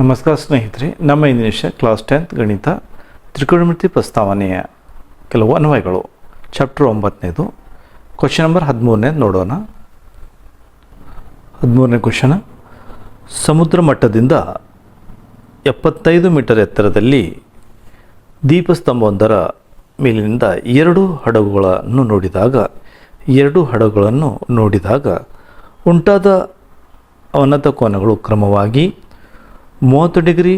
ನಮಸ್ಕಾರ ಸ್ನೇಹಿತರೆ, ನಮ್ಮ ಇಂದಿನ ಕ್ಲಾಸ್ ಟೆಂತ್ ಗಣಿತ ತ್ರಿಕೋಣಮಿತಿ ಪ್ರಸ್ತಾವನೆಯ ಕೆಲವು ಅನ್ವಯಗಳು. ಚಾಪ್ಟರ್ ಒಂಬತ್ತನೇದು. ಕ್ವಶನ್ ನಂಬರ್ ಹದಿಮೂರನೇದು ನೋಡೋಣ. ಹದಿಮೂರನೇ ಕ್ವಶನ್ ಸಮುದ್ರ ಮಟ್ಟದಿಂದ ಎಪ್ಪತ್ತೈದು ಮೀಟರ್ ಎತ್ತರದಲ್ಲಿ ದೀಪಸ್ತಂಭವೊಂದರ ಮೇಲಿನಿಂದ ಎರಡು ಹಡಗುಗಳನ್ನು ನೋಡಿದಾಗ, ಎರಡು ಹಡಗುಗಳನ್ನು ನೋಡಿದಾಗ ಉಂಟಾದ ಅವನತ ಕೋನಗಳು ಕ್ರಮವಾಗಿ ಮೂವತ್ತು ಡಿಗ್ರಿ,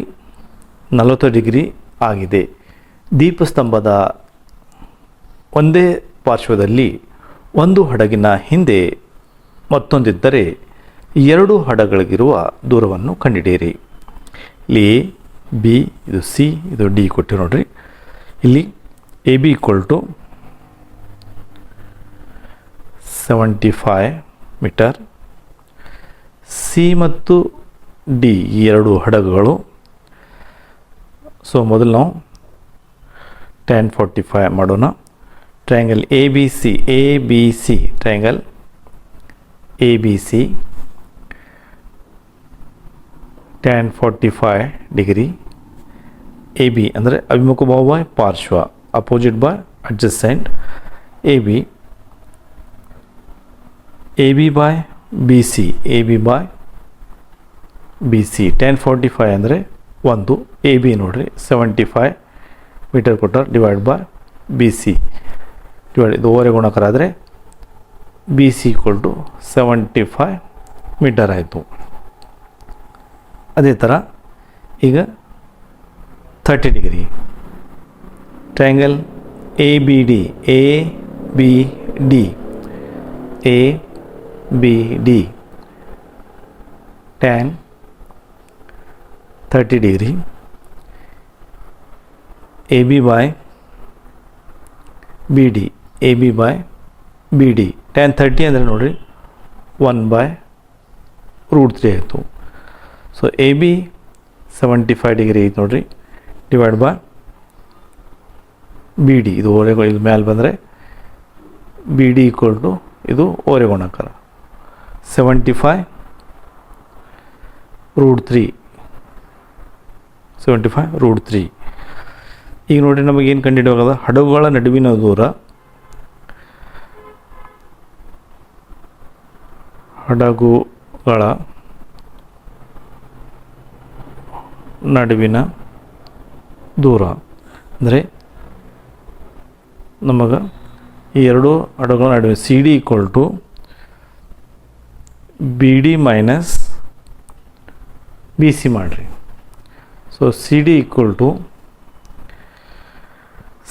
ನಲವತ್ತು ಡಿಗ್ರಿ ಆಗಿದೆ. ದೀಪಸ್ತಂಭದ ಒಂದೇ ಪಾರ್ಶ್ವದಲ್ಲಿ ಒಂದು ಹಡಗಿನ ಹಿಂದೆ ಮತ್ತೊಂದಿದ್ದರೆ ಎರಡು ಹಡಗಳಿಗಿರುವ ದೂರವನ್ನು ಕಂಡುಹಿಡಿಯಿರಿ ಇಲ್ಲಿ ಎ ಬಿ, ಇದು ಸಿ, ಇದು ಡಿ ಕೊಟ್ಟಿವಿ ನೋಡಿರಿ. ಇಲ್ಲಿ A B equal to seventy five metre. C ಮತ್ತು ಡಿ ಈ ಎರಡು ಹಡಗುಗಳು. ಸೊ ಮೊದಲು ನಾವು ಟೆನ್ ಫಾರ್ಟಿ ಫೈವ್ ಮಾಡೋಣ. Triangle A B C A B C triangle A B C tan forty five degree A B ಅಂದರೆ ಅಭಿಮುಖ ಭಾವ ಬೈ ಪಾರ್ಶ್ವ opposite by adjacent A B A B by B C A B by B C tan forty five ಅಂದರೆ ಒಂದು. A B ನೋಡಿರಿ seventy five metre ಕೊಟ್ಟರ್ divide by B C divide ಇದು ಓರೆ ಗುಣಕರ ಆದರೆ B C equal to seventy five metre ಆಯಿತು. ಅದೇ ಥರ ಈಗ thirty degree triangle A B D A B D A B D tan thirty degree AB by BD AB by BD tan thirty ಅಂದರೆ ನೋಡಿರಿ ಒನ್ ಬೈ ರೂಟ್ ತ್ರೀ ಆಯಿತು. So A B seventy five degree ಐತೆ ನೋಡಿರಿ. Divide by B D ಇದು ಓರೆ ಇದು ಮೇಲೆ ಬಂದರೆ ಬಿ ಡಿ ಈಕ್ವಲ್ ಟು ಇದು ಓರೆ ಗುಣಾಕಾರ seventy five root three seventy five root three ಈಗ ನೋಡಿ ನಮಗೇನು ಕಂಡುಹಿಡಿಯೋದ ಹಡಗುಗಳ ನಡುವಿನ ದೂರ. ಹಡಗುಗಳ ನಡುವಿನ ದೂರ. ಅಂದರೆ ನಮಗೆ ಈ ಎರಡು ಹಡಗುಗಳ ನಡುವೆ C D equal to B D minus B C ಮಾಡಿರಿ. So C D equal to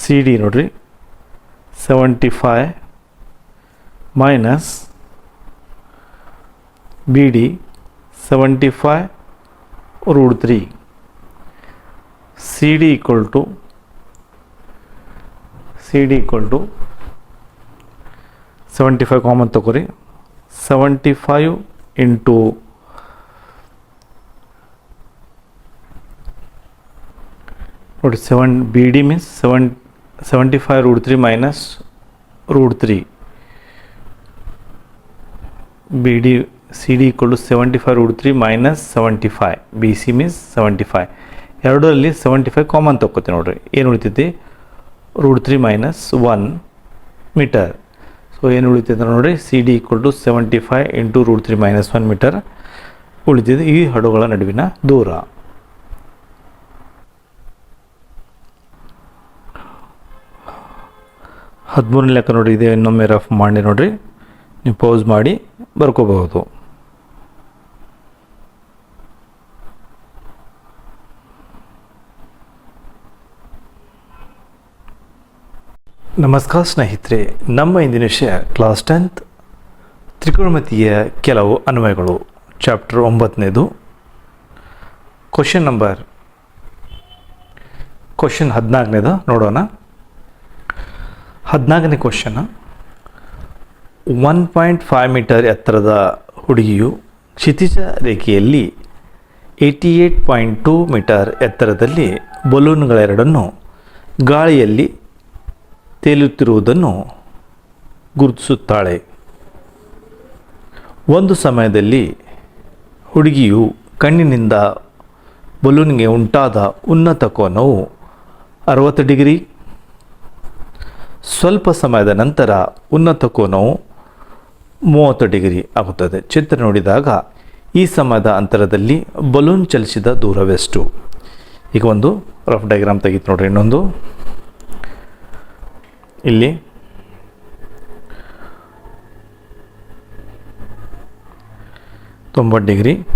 C D ನೋಡಿರಿ. Seventy five minus B D seventy five root three C D equal to C D equal to seventy five common ತಗೋರಿ seventy five into ನೋಡಿ seven B D means seven seventy five root three minus root three B D C D equal to seventy five root three minus seventy five B C seventy five ಎರಡರಲ್ಲಿ seventy five common ತಗೋತೀವಿ ನೋಡಿರಿ. ಏನು ಉಳಿತೈತಿ? Root three minus one metre so ಏನು ಉಳಿತೈತೆ ನೋಡಿರಿ C D equal to seventy five into root three minus one metre ಉಳಿತಿದೆ ಈ ಹಡಗುಗಳ ನಡುವಿನ ದೂರ. ಹದಿಮೂರನೇ ಲೆಕ್ಕ ನೋಡಿ, ಇದೆ ಇನ್ನೊಮ್ಮೆ ರಫ್ ಮಾಡಿ ನೋಡಿರಿ. ನೀವು ಪೌಸ್ ಮಾಡಿ, ಬರ್ಕೋಬಹುದು. ನಮಸ್ಕಾರ ಸ್ನೇಹಿತರೆ, ನಮ್ಮ ಇಂದಿನ ವಿಷಯ ಕ್ಲಾಸ್ ಟೆಂತ್ ತ್ರಿಕೋಣಮತಿಯ ಕೆಲವು ಅನ್ವಯಗಳು. ಚಾಪ್ಟರ್ ಒಂಬತ್ತನೇದು. ಕ್ವಶನ್ ನಂಬರ್ ಕ್ವಶನ್ ಹದಿನಾಲ್ಕನೇದು ನೋಡೋಣ. ಹದಿನಾಲ್ಕನೇ question one point five metre ಎತ್ತರದ ಹುಡುಗಿಯು ಕ್ಷಿತಿಜ ರೇಖೆಯಲ್ಲಿ eighty eight point two metre ಎತ್ತರದಲ್ಲಿ ಬಲೂನ್ಗಳೆರಡನ್ನು ಗಾಳಿಯಲ್ಲಿ ತೇಲುತ್ತಿರುವುದನ್ನು ಗುರುತಿಸುತ್ತಾಳೆ. ಒಂದು ಸಮಯದಲ್ಲಿ ಹುಡುಗಿಯು ಕಣ್ಣಿನಿಂದ ಬಲೂನ್ಗೆ ಉಂಟಾದ ಉನ್ನತ ಕೋನವು ಅರವತ್ತು ಡಿಗ್ರಿ ಸ್ವಲ್ಪ ಸಮಯದ ನಂತರ ಉನ್ನತ ಕೋನವು ಮೂವತ್ತು ಡಿಗ್ರಿ ಆಗುತ್ತದೆ. ಚಿತ್ರ ನೋಡಿದಾಗ ಈ ಸಮಯದ ಅಂತರದಲ್ಲಿ ಬಲೂನ್ ಚಲಿಸಿದ ದೂರವೆಷ್ಟು? ಈಗ ಒಂದು ರಫ್ ಡಯಾಗ್ರಾಮ್ ತೆಗಿತು ನೋಡ್ರಿ. ಇನ್ನೊಂದು. ಇಲ್ಲಿ. ತೊಂಬತ್ತು ಡಿಗ್ರಿ.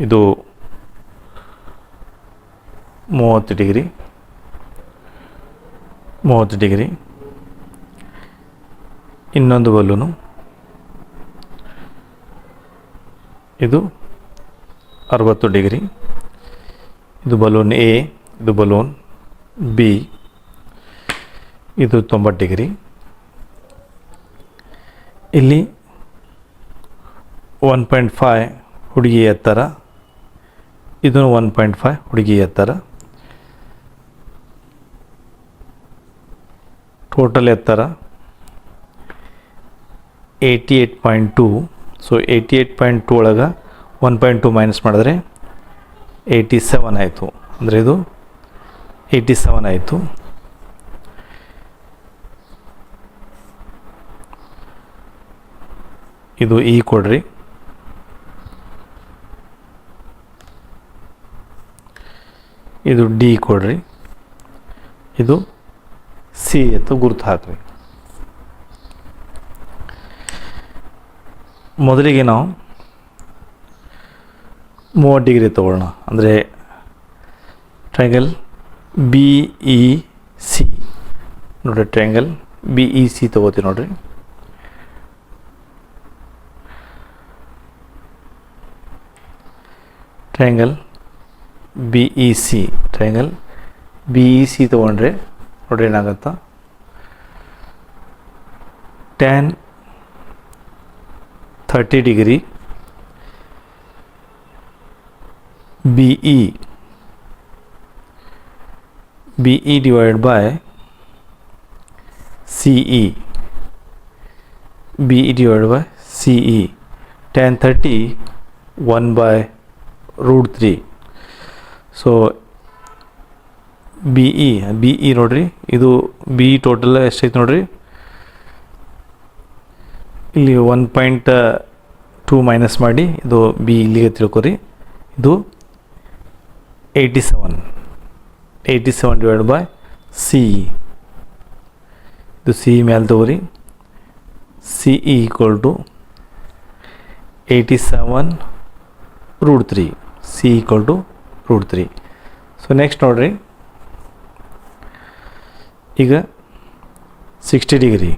ಇದು ಮೂವತ್ತು ಡಿಗ್ರಿ. ಮೂವತ್ತು ಡಿಗ್ರಿ. ಇನ್ನೊಂದು ಬಲೂನು. ಇದು ಅರವತ್ತು ಡಿಗ್ರಿ. ಇದು ಬಲೂನ್ ಎ, ಇದು ಬಲೂನ್ ಬಿ, ಇದು ತೊಂಬತ್ತು ಡಿಗ್ರಿ. ಇಲ್ಲಿ ಒನ್ ಪಾಯಿಂಟ್ ಫೈವ್ ಹುಡುಗಿ ಎತ್ತರ. ಇದು ಒನ್ ಪಾಯಿಂಟ್ ಫೈವ್ ಹುಡುಗಿ ಎತ್ತರ. ಟೋಟಲ್ ಎತ್ತರ. Eighty eight point two so eighty eight point two ಒಳಗೆ ಒನ್ ಪಾಯಿಂಟ್ ಟು ಮೈನಸ್ ಮಾಡಿದ್ರೆ ಏಯ್ಟಿ ಸೆವೆನ್ ಆಯಿತು. ಅಂದರೆ ಇದು ಏಯ್ಟಿ ಸೆವೆನ್ ಆಯಿತು. ಇದು ಈ ಕೊಡ್ರಿ. ಇದು ಡಿ ಕೊಡ್ರಿ. ಇದು ಸಿ ಎತ್ತು ಗುರುತು ಹಾಕ್ರಿ. ಮೊದಲಿಗೆ ನಾವು ಮೂವತ್ತು ಡಿಗ್ರಿ ತೊಗೊಳ್ಳೋಣ ಅಂದರೆ ಟ್ರಯಾಂಗಲ್ ಬಿ ಇ ಸಿ ನೋಡಿರಿ ಟ್ರಯಾಂಗಲ್ ಬಿ ಇ ಸಿ ತೊಗೋತೀವಿ ನೋಡಿರಿ triangle B E C triangle B E C ತೊಗೊಂಡ್ರೆ ನೋಡ್ರಿ ಏನಾಗತ್ತಾ tan thirty degree B E B E divide by C E B E divide by C E tan thirty one by root three so B E B E ನೋಡ್ರಿ, ಇದು B E total ಎಷ್ಟೈತೆ ನೋಡ್ರಿ? ಇಲ್ಲಿ one point two minus ಮಾಡಿ, ಇದು B ಇಲ್ಲಿಗೆ ತಿಳ್ಕೊರಿ. ಇದು eighty seven eighty seven divide by C ಇದು ಸಿ ಮೇಲೆ ತಗೋರಿ. C equal to eighty seven root three C equal to root three so next ನೋಡ್ರಿ. ಈಗ sixty degree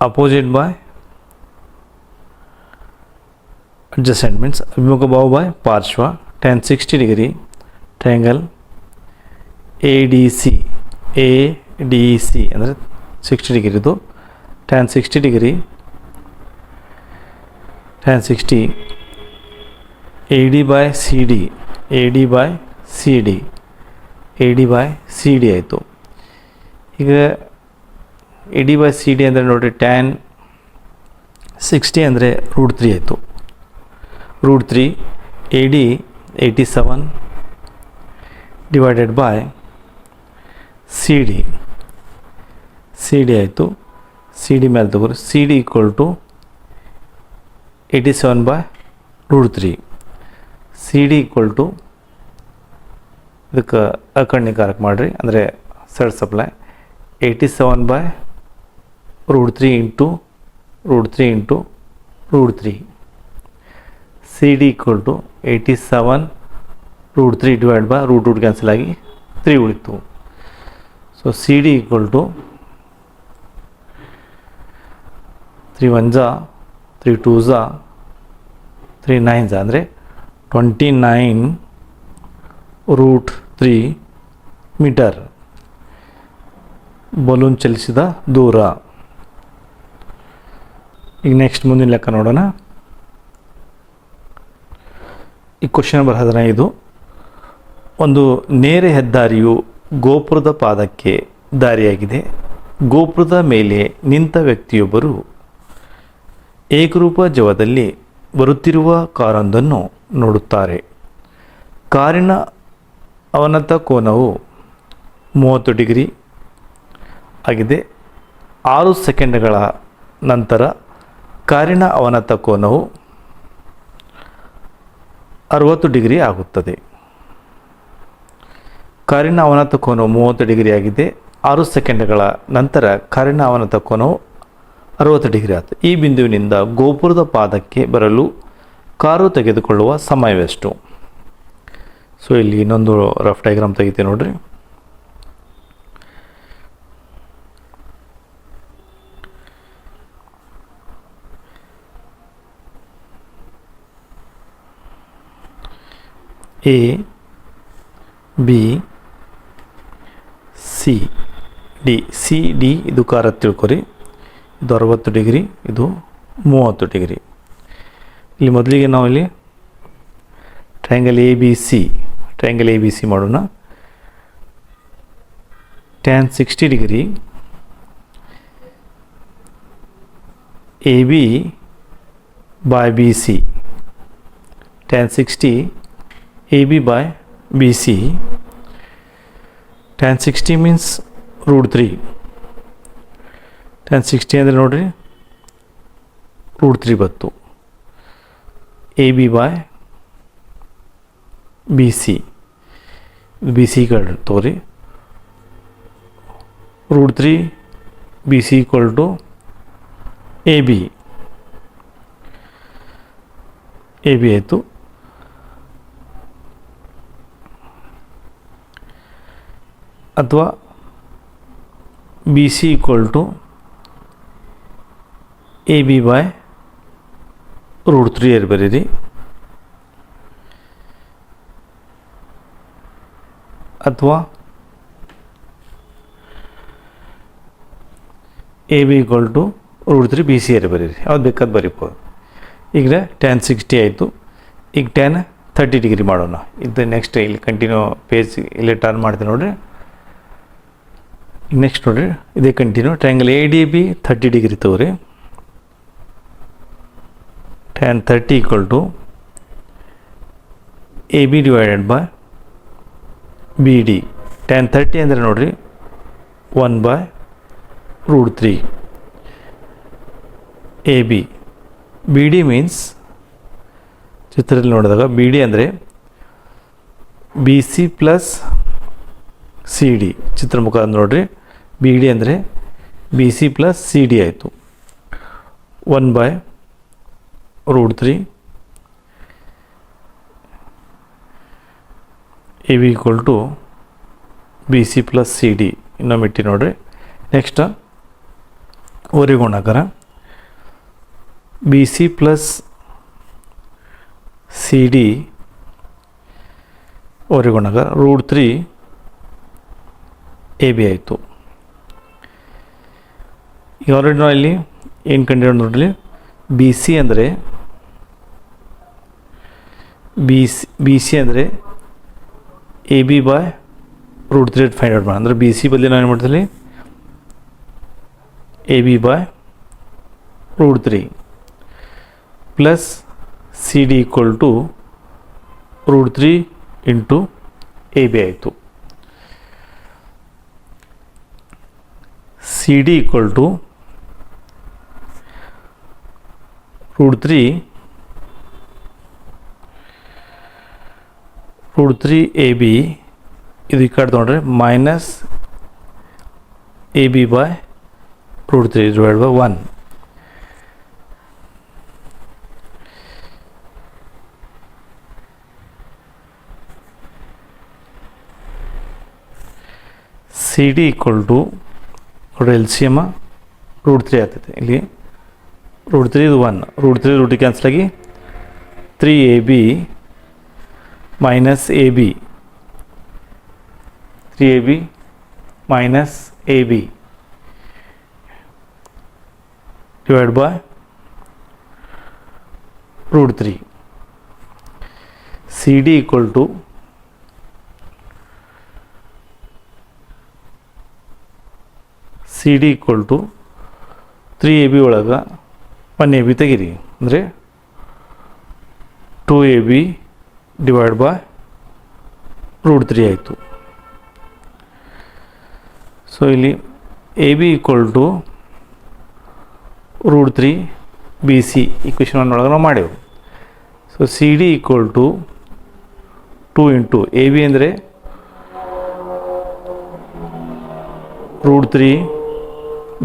opposite by adjacent means ಅಭಿಮುಖ ಬಾಹು ಬೈ ಪಾರ್ಶ್ವ tan sixty degree triangle A D C A D C ಅಂದರೆ sixty ಡಿಗ್ರಿದು tan sixty degree tan sixty A D by C D A D by C D A D by C D ಆಯಿತು ಈಗ A D by C D ಅಂದರೆ ನೋಡಿರಿ tan sixty ಅಂದರೆ root three ಆಯಿತು. Root three A D eighty seven divided by C D C D ಆಯಿತು. C D ಮೇಲೆ ತಗೋರಿ. C D equal to eighty seven by root three C D equal to ಇದಕ್ಕೆ ಅಕರ್ಣಿಕಾರಕ ಮಾಡಿರಿ. ಅಂದರೆ said supply eighty seven by root three into root three into root three C D equal to eighty seven root three divide by root root cancel ಆಗಿ three ಉಳಿತು. So C D equal to three one three two three nine ಅಂದರೆ twenty nine root three metre balloon ಚಲಿಸಿದ ದೂರ. ಈಗ next ಮುಂದಿನ ಲೆಕ್ಕ ನೋಡೋಣ. ಈ question number ಹದಿನೈದು. ಒಂದು ನೇರ ಹೆದ್ದಾರಿಯು ಗೋಪುರದ ಪಾದಕ್ಕೆ ದಾರಿಯಾಗಿದೆ. ಗೋಪುರದ ಮೇಲೆ ನಿಂತ ವ್ಯಕ್ತಿಯೊಬ್ಬರು ಏಕರೂಪ ಜವದಲ್ಲಿ ಬರುತ್ತಿರುವ ಕಾರೊಂದನ್ನು ನೋಡುತ್ತಾರೆ. ಕಾರಿನ ಅವನತ ಕೋನವು ಮೂವತ್ತು ಡಿಗ್ರಿ ಆಗಿದೆ. ಆರು ಸೆಕೆಂಡ್ಗಳ ನಂತರ ಕಾರಿನ ಅವನತ ಕೋನವು ಅರುವತ್ತು ಡಿಗ್ರಿ ಆಗುತ್ತದೆ. ಕಾರಿನ ಅವನತ ಕೋನವು ಮೂವತ್ತು ಡಿಗ್ರಿ ಆಗಿದೆ. ಆರು ಸೆಕೆಂಡ್ಗಳ ನಂತರ ಕಾರಿನ ಅವನತ ಕೋನವು ಅರುವತ್ತು ಡಿಗ್ರಿ ಆಯಿತು ಈ ಬಿಂದುವಿನಿಂದ ಗೋಪುರದ ಪಾದಕ್ಕೆ ಬರಲು ಕಾರು ತೆಗೆದುಕೊಳ್ಳುವ ಸಮಯವೆಷ್ಟು? ಸೊ ಇಲ್ಲಿ ಇನ್ನೊಂದು ರಫ್ ಡಯಾಗ್ರಾಮ್ ತೆಗಿತೀವಿ ನೋಡ್ರಿ. A B C D C D ಇದು ಕಾರ ತಿಳ್ಕೊರಿ. ಇದು ಅರವತ್ತು ಡಿಗ್ರಿ, ಇದು ಮೂವತ್ತು ಡಿಗ್ರಿ. ಇಲ್ಲಿ ಮೊದಲಿಗೆ ನಾವು ಇಲ್ಲಿ triangle A B C triangle A B C ಮಾಡೋಣ. Tan sixty degree. A B by B C tan sixty A B by B C tan sixty means root three tan sixty ಅಂದರೆ ನೋಡ್ರಿ root three ಬತ್ತು. A B by B C B C ಕಡೆ ತಗೋರಿ. Root three B C equal to A B A B ಆಯಿತು. ಅಥವಾ B C equal to A B by root three air ಬರೀರಿ. ಅಥವಾ A B equal to root three B C air ಬರೀರಿ. ಯಾವ್ದು ಬೇಕಾದ್ ಬರೀಬೋದು ಈಗ ಟೆನ್ ಸಿಕ್ಸ್ಟಿ ಆಯಿತು. ಈಗ ಟೆನ್ ಥರ್ಟಿ ಡಿಗ್ರಿ ಮಾಡೋಣ. ಇದು ನೆಕ್ಸ್ಟ್ ಇಲ್ಲಿ ಕಂಟಿನ್ಯೂ ಪೇಜ್ ಇಲ್ಲಿ ಟರ್ನ್ ಮಾಡ್ತೀನಿ ನೋಡ್ರಿ. ನೆಕ್ಸ್ಟ್ ನೋಡಿರಿ ಇದೇ continue triangle A D B thirty degree ತಗೋರಿ tan thirty equal to A B divided by B D tan thirty ಅಂದರೆ ನೋಡಿರಿ one by root three A B B D means ಚಿತ್ರದಲ್ಲಿ ನೋಡಿದಾಗ ಬಿ ಡಿ ಅಂದರೆ B C plus C D ಚಿತ್ರಮುಖ ನೋಡ್ರಿ B D ಅಂದರೆ B C plus C D ಆಯಿತು. One by root three A B equal to B C plus C D ಇನ್ನೊಮ್ಮೆ ಇಟ್ಟು ನೋಡಿರಿ. Next ಓರಿ ಗುಣಾಕಾರ B C plus C D ಓರಿ ಗುಣಾಕಾರ ರೂಟ್ ತ್ರೀ ಎ ಬಿ ಆಯಿತು. ಈಗ ಆಲ್ರೆಡಿ ನಾವು ಇಲ್ಲಿ ಏನು ಕಂಡು ನೋಡಲಿ ಬಿ ಸಿ ಅಂದರೆ ಬಿ ಸಿ ಬಿ ಸಿ ಅಂದರೆ A B by root three find out ಮಾಡಿ ಅಂದರೆ ಬಿ ಸಿ ಬದಲಿ ನಾವು ಏನು ಮಾಡ್ತೀವಿ? A B by root three plus C D equal to root three into A B ಆಯಿತು. C D equal to root three root three A B ಇದು ಈ ಕಡೆ ತೊಗೊಂಡ್ರೆ minus A B by root three divide by one C D equal to ನೋಡ್ರಿ L C M root three ಆಗ್ತೈತೆ ಇಲ್ಲಿ root three ಇದು one root three ರೂಟಿಗೆ cancel ಆಗಿ three A B minus A B three A B minus A B divide by root three C D equal to C D equal to three A B ಒಳಗೆ one A B ತೆಗೀರಿ. ಅಂದರೆ two A B divide by root three ಆಯಿತು. So ಇಲ್ಲಿ A B equal to root three B C equation one ಒಳಗೆ ನಾವು ಮಾಡೇವು. So C D equal to two into A B ಅಂದರೆ root three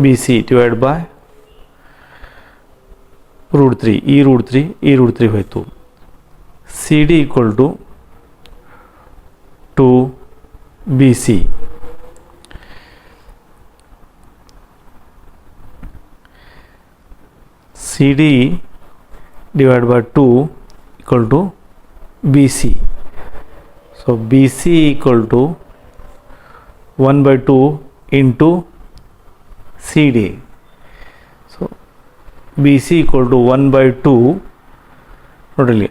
B C divide by root three ಈ root three ಈ root three ಹೋಯಿತು. C D equal to two B C C D divide by two equal to B C so B C equal to one by two into C D so B C equal to one by two ನೋಡಿರಿ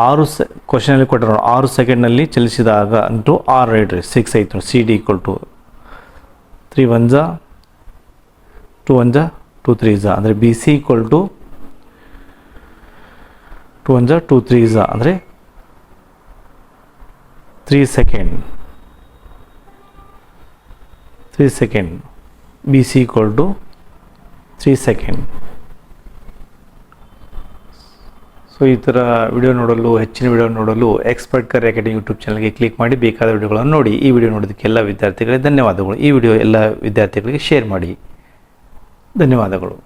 ಆರು ಸೆ ಕ್ವಶನಲ್ಲಿ ಕೊಟ್ಟಿರೋ ನೋಡಿ ಆರು ಸೆಕೆಂಡ್ನಲ್ಲಿ ಚಲಿಸಿದಾಗ ಅಂತೂ ಆರು right ರೀ ಸಿಕ್ಸ್ ಆಯಿತು C D equal to three one ಜಾ ಟು ಒನ್ ಜಾ ಟು ತ್ರೀ ಜಾ ಅಂದರೆ B C equal to two one ಜಾ ಟು ತ್ರೀ ಜಾ ಅಂದರೆ three second three second B C equal to three second so ಈ ಥರ ವಿಡಿಯೋ ನೋಡಲು, ಹೆಚ್ಚಿನ ವಿಡಿಯೋ ನೋಡಲು ಎಕ್ಸ್ಪರ್ಟ್ ಕರ್ ಅಕಾಡೆಮಿ ಯೂಟ್ಯೂಬ್ ಚಾನಲ್ಗೆ ಕ್ಲಿಕ್ ಮಾಡಿ ಬೇಕಾದ ವಿಡಿಯೋಗಳನ್ನು ನೋಡಿ. ಈ ವಿಡಿಯೋ ನೋಡೋದಕ್ಕೆ ಎಲ್ಲ ವಿದ್ಯಾರ್ಥಿಗಳಿಗೆ ಧನ್ಯವಾದಗಳು. ಈ ವಿಡಿಯೋ ಎಲ್ಲ ವಿದ್ಯಾರ್ಥಿಗಳಿಗೆ ಶೇರ್ ಮಾಡಿ. ಧನ್ಯವಾದಗಳು.